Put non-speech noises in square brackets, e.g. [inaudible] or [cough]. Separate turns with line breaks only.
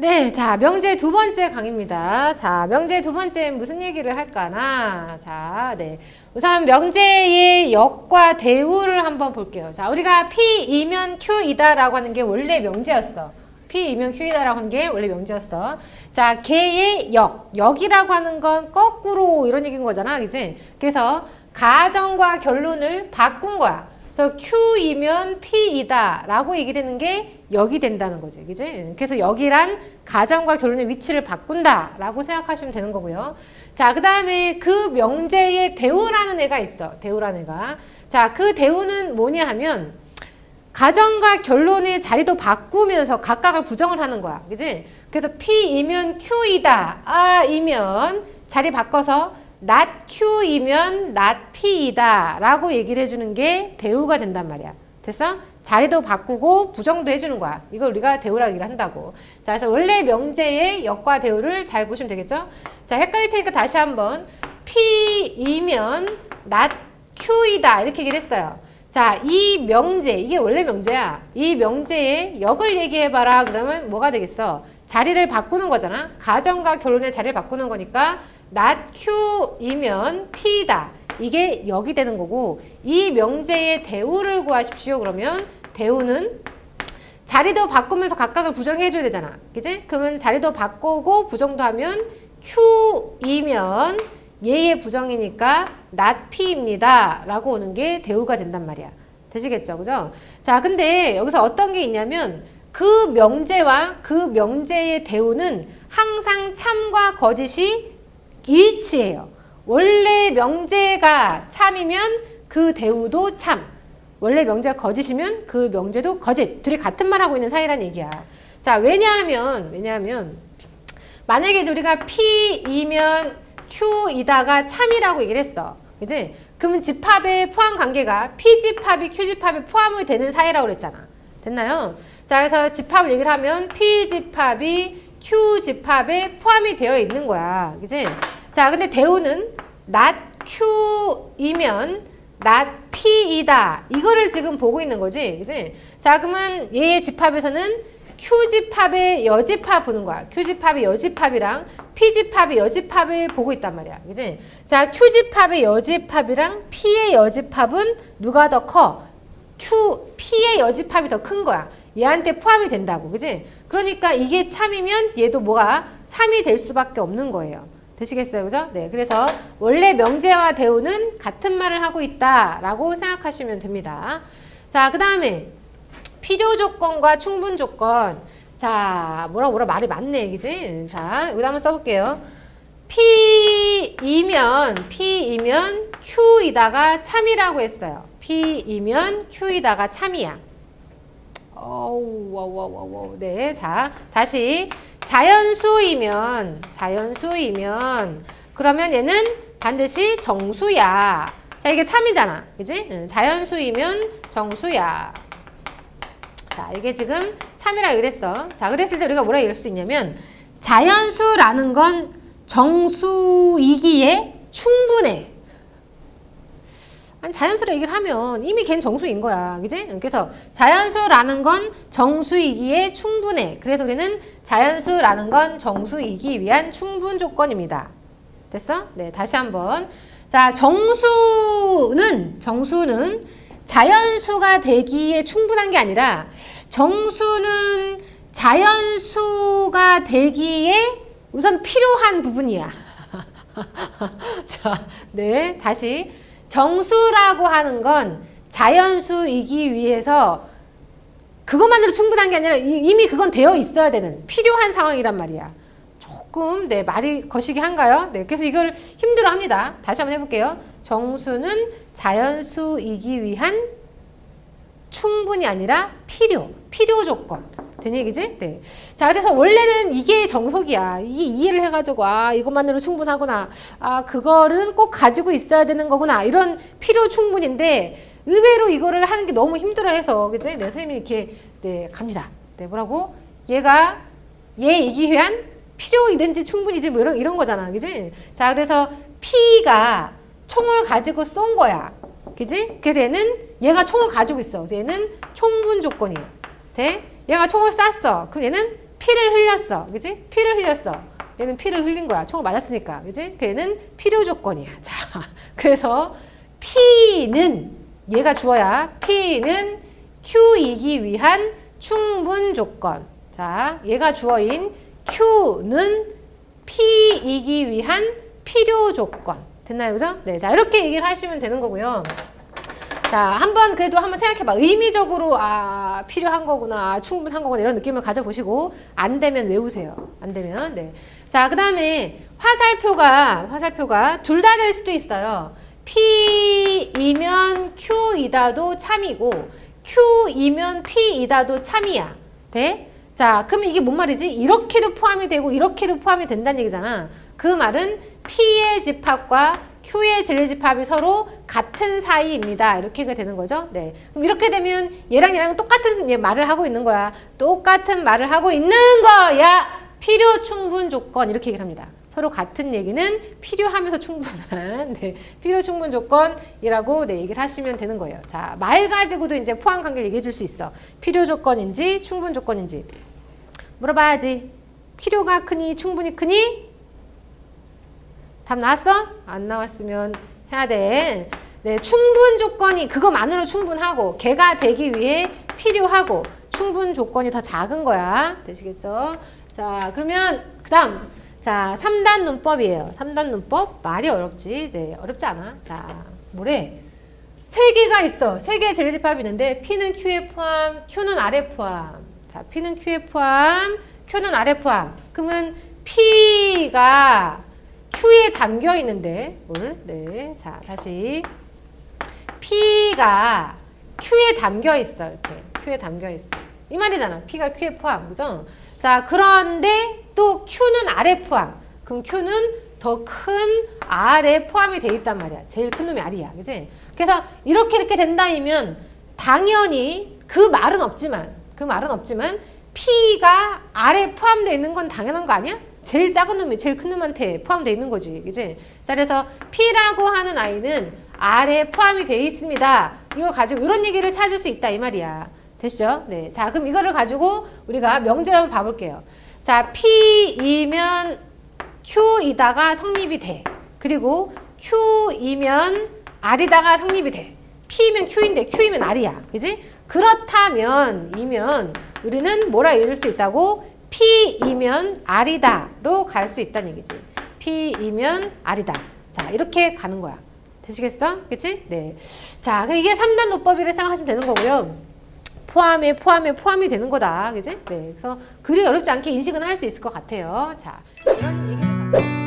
네, 자, 명제 두 번째 강의입니다. 자, 명제 두 번째 무슨 얘기를 할까나? 자, 네. 우선 명제의 역과 대우를 한번 볼게요. 자, 우리가 P이면 Q이다라고 하는 게 원래 명제였어. P이면 Q이다라고 하는 게 원래 명제였어. 자, 개의 역. 역이라고 하는 건 거꾸로 이런 얘기인 거잖아. 그지? 그래서 가정과 결론을 바꾼 거야. 그래서 Q이면 P이다 라고 얘기를 하는 게 역이 된다는 거지. 그지? 그래서 역이란 가정과 결론의 위치를 바꾼다 라고 생각하시면 되는 거고요. 자, 그 다음에 그 명제에 대우라는 애가 있어. 대우라는 애가. 자, 그 대우는 뭐냐 하면 가정과 결론의 자리도 바꾸면서 각각을 부정을 하는 거야. 그지? 그래서 P이면 Q이다. 아, 이면 자리 바꿔서 not Q이면 not P이다. 라고 얘기를 해주는 게 대우가 된단 말이야. 됐어? 자리도 바꾸고 부정도 해주는 거야. 이걸 우리가 대우라고 얘기를 한다고. 자, 그래서 원래 명제의 역과 대우를 잘 보시면 되겠죠? 자, 헷갈릴 테니까 다시 한번 P이면 not Q이다. 이렇게 얘기를 했어요. 자, 이 명제, 이게 원래 명제야. 이 명제의 역을 얘기해봐라. 그러면 뭐가 되겠어? 자리를 바꾸는 거잖아. 가정과 결론의 자리를 바꾸는 거니까 not Q이면 P다. 이게 역이 되는 거고 이 명제의 대우를 구하십시오. 그러면 대우는 자리도 바꾸면서 각각을 부정해 줘야 되잖아. 그지? 그러면 자리도 바꾸고 부정도 하면 Q이면 얘의 부정이니까 not P입니다. 라고 오는 게 대우가 된단 말이야. 되시겠죠? 그죠? 자, 근데 여기서 어떤 게 있냐면 그 명제와 그 명제의 대우는 항상 참과 거짓이 일치해요. 원래 명제가 참이면 그 대우도 참. 원래 명제가 거짓이면 그 명제도 거짓. 둘이 같은 말 하고 있는 사이란 얘기야. 자, 왜냐하면, 왜냐하면, 만약에 우리가 P이면 Q이다가 참이라고 얘기를 했어. 그지? 그러면 집합의 포함 관계가 P집합이 Q집합에 포함이 되는 사이라고 그랬잖아. 됐나요? 자, 그래서 집합을 얘기를 하면 P집합이 Q집합에 포함이 되어 있는 거야. 그지? 자, 근데 대우는 not Q이면 not P이다. 이거를 지금 보고 있는 거지. 그지? 자, 그러면 얘의 집합에서는 Q집합의 여집합 보는 거야. Q집합의 여집합이랑 P집합의 여집합을 보고 있단 말이야. 그지? 자, Q집합의 여집합이랑 P의 여집합은 누가 더 커? Q, P의 여집합이 더 큰 거야. 얘한테 포함이 된다고. 그지? 그러니까 이게 참이면 얘도 뭐가 참이 될 수밖에 없는 거예요. 되시겠어요? 그죠? 네. 그래서 원래 명제와 대우는 같은 말을 하고 있다라고 생각하시면 됩니다. 자, 그 다음에 필요 조건과 충분 조건. 자, 뭐라 뭐라 말이 많네, 그지? 자, 여기다 한번 써볼게요. P이면, P이면 Q이다가 참이라고 했어요. P이면 Q이다가 참이야. 어우, 와우, 와우, 와우. 네, 자, 다시. 자연수이면, 자연수이면, 그러면 얘는 반드시 정수야. 자, 이게 참이잖아. 그지? 응, 자연수이면 정수야. 자, 이게 지금 참이라 그랬어. 자, 그랬을 때 우리가 뭐라 이럴 수 있냐면, 자연수라는 건 정수이기에 충분해. 아니, 자연수라 얘기를 하면 이미 걘 정수인 거야. 그지? 그래서 자연수라는 건 정수이기에 충분해. 그래서 우리는 자연수라는 건 정수이기 위한 충분 조건입니다. 됐어? 네, 다시 한번. 자, 정수는, 정수는 자연수가 되기에 충분한 게 아니라 정수는 자연수가 되기에 우선 필요한 부분이야. [laughs] 자, 네, 다시. 정수라고 하는 건 자연수이기 위해서 그것만으로 충분한 게 아니라 이- 이미 그건 되어 있어야 되는 필요한 상황이란 말이야. 조금 네 말이 거시기 한가요? 네 그래서 이걸 힘들어 합니다. 다시 한번 해볼게요. 정수는 자연수이기 위한 충분이 아니라 필요, 필요 조건. 된 얘기지? 네. 자, 그래서 원래는 이게 정석이야. 이게 이해를 해가지고, 아, 이것만으로 충분하구나. 아, 그거는 꼭 가지고 있어야 되는 거구나. 이런 필요 충분인데, 의외로 이거를 하는 게 너무 힘들어 해서, 그지? 네, 선생님이 이렇게, 네, 갑니다. 네, 뭐라고? 얘가, 얘이기 위한 필요이든지 충분이지, 뭐 이런, 이런 거잖아. 그지? 자, 그래서 P가 총을 가지고 쏜 거야. 그지? 그래서 얘는 얘가 총을 가지고 있어. 얘는 총분 조건이에요. 돼? 얘가 총을 쐈어. 그럼 얘는 피를 흘렸어. 그지? 피를 흘렸어. 얘는 피를 흘린 거야. 총을 맞았으니까. 그지? 그 얘는 필요 조건이야. 자, [laughs] 그래서 P는 얘가 주어야 P는 Q이기 위한 충분 조건. 자, 얘가 주어인 Q는 P이기 위한 필요 조건. 됐나요? 그죠? 네. 자, 이렇게 얘기를 하시면 되는 거고요. 자, 한번 그래도 한번 생각해봐. 의미적으로 아 필요한 거구나, 아, 충분한 거구나 이런 느낌을 가져보시고 안 되면 외우세요. 안 되면 네. 자, 그 다음에 화살표가 화살표가 둘 다 될 수도 있어요. P이면 Q이다도 참이고 Q이면 P이다도 참이야. 돼? 자, 그럼 이게 뭔 말이지? 이렇게도 포함이 되고 이렇게도 포함이 된다는 얘기잖아. 그 말은 P의 집합과 Q의 진리집합이 서로 같은 사이입니다. 이렇게가 되는 거죠. 네. 그럼 이렇게 되면 얘랑 얘랑 똑같은 얘 말을 하고 있는 거야. 똑같은 말을 하고 있는 거야. 필요 충분 조건 이렇게 얘기를 합니다. 서로 같은 얘기는 필요하면서 충분한 [laughs] 네, 필요 충분 조건이라고 네, 얘기를 하시면 되는 거예요. 자, 말 가지고도 이제 포함 관계를 얘기해 줄 수 있어. 필요 조건인지 충분 조건인지 물어봐야지. 필요가 크니 충분히 크니? 답 나왔어? 안 나왔으면 해야 돼. 네, 충분 조건이 그거만으로 충분하고 개가 되기 위해 필요하고 충분 조건이 더 작은 거야. 되시겠죠? 자, 그러면 그다음 자, 3단 문법이에요. 3단 문법 말이 어렵지. 네, 어렵지 않아. 자, 뭐래? 세 개가 있어. 세 개의 재래집합이 있는데 P는 Q에 포함, Q는 R에 포함. 자, P는 Q에 포함, Q는 R에 포함. 그러면 P가 Q에 담겨 있는데 뭘? 네. 자, 다시 P가 Q에 담겨 있어. 이렇게 Q에 담겨 있어. 이 말이잖아. P가 Q에 포함. 그죠? 자, 그런데 또 Q는 R에 포함. 그럼 Q는 더 큰 R에 포함이 돼 있단 말이야. 제일 큰 놈이 R이야. 그지? 그래서 이렇게 이렇게 된다면 당연히 그 말은 없지만 그 말은 없지만 P가 R에 포함되어 있는 건 당연한 거 아니야? 제일 작은 놈이 제일 큰 놈한테 포함되어 있는 거지. 그지? 자, 그래서 P라고 하는 아이는 R에 포함이 되어 있습니다. 이거 가지고 이런 얘기를 찾을 수 있다 이 말이야. 됐죠? 네. 자, 그럼 이거를 가지고 우리가 명제를 한번 봐볼게요. 자, P이면 Q이다가 성립이 돼. 그리고 Q이면 R이다가 성립이 돼. P이면 Q인데 Q이면 R이야. 그지? 그렇다면, 이면 우리는 뭐라 읽을 수 있다고? P이면 R이다로 갈 수 있다는 얘기지. P이면 R이다. 자, 이렇게 가는 거야. 되시겠어? 그치? 네. 자, 그 이게 3단 노법이라 생각하시면 되는 거고요. 포함에 포함에 포함이 되는 거다. 그지? 네. 그래서 그리 어렵지 않게 인식은 할 수 있을 것 같아요. 자, 이런 얘기를